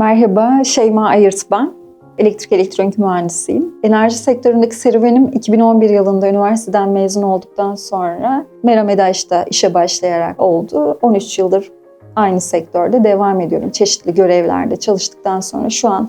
Merhaba, Şeyma Ayırt ben. Elektrik elektronik mühendisiyim. Enerji sektöründeki serüvenim 2011 yılında üniversiteden mezun olduktan sonra Mera Medaş'ta işe başlayarak oldu. 13 yıldır aynı sektörde devam ediyorum. Çeşitli görevlerde çalıştıktan sonra şu an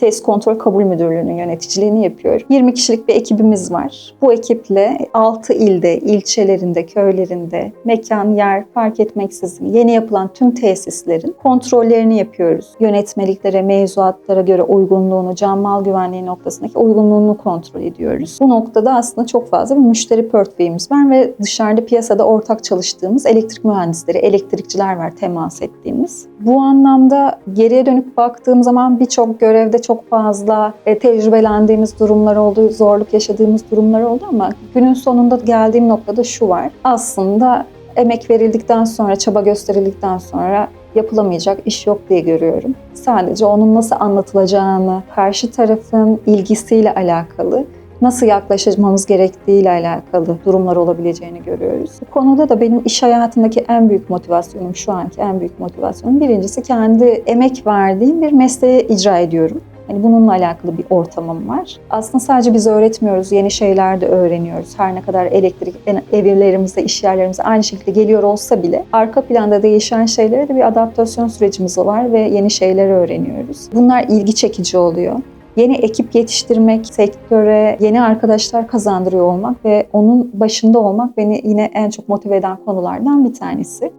Test Kontrol Kabul Müdürlüğü'nün yöneticiliğini yapıyorum. 20 kişilik bir ekibimiz var. Bu ekiple 6 ilde, ilçelerinde, köylerinde, mekan, yer fark etmeksizin yeni yapılan tüm tesislerin kontrollerini yapıyoruz. Yönetmeliklere, mevzuatlara göre uygunluğunu, can mal güvenliği noktasındaki uygunluğunu kontrol ediyoruz. Bu noktada aslında çok fazla bir müşteri portföyümüz var ve dışarıda piyasada ortak çalıştığımız elektrik mühendisleri, elektrikçiler var temas ettiğimiz. Bu anlamda geriye dönüp baktığım zaman birçok görevde çok fazla e, tecrübelendiğimiz durumlar oldu, zorluk yaşadığımız durumlar oldu ama günün sonunda geldiğim noktada şu var. Aslında emek verildikten sonra, çaba gösterildikten sonra yapılamayacak iş yok diye görüyorum. Sadece onun nasıl anlatılacağını, karşı tarafın ilgisiyle alakalı, nasıl yaklaşmamız gerektiğiyle alakalı durumlar olabileceğini görüyoruz. Bu konuda da benim iş hayatındaki en büyük motivasyonum, şu anki en büyük motivasyonum birincisi kendi emek verdiğim bir mesleği icra ediyorum. Hani bununla alakalı bir ortamım var. Aslında sadece biz öğretmiyoruz, yeni şeyler de öğreniyoruz. Her ne kadar elektrik evlerimize, iş yerlerimize aynı şekilde geliyor olsa bile arka planda değişen şeylere de bir adaptasyon sürecimiz var ve yeni şeyler öğreniyoruz. Bunlar ilgi çekici oluyor yeni ekip yetiştirmek, sektöre yeni arkadaşlar kazandırıyor olmak ve onun başında olmak beni yine en çok motive eden konulardan bir tanesi.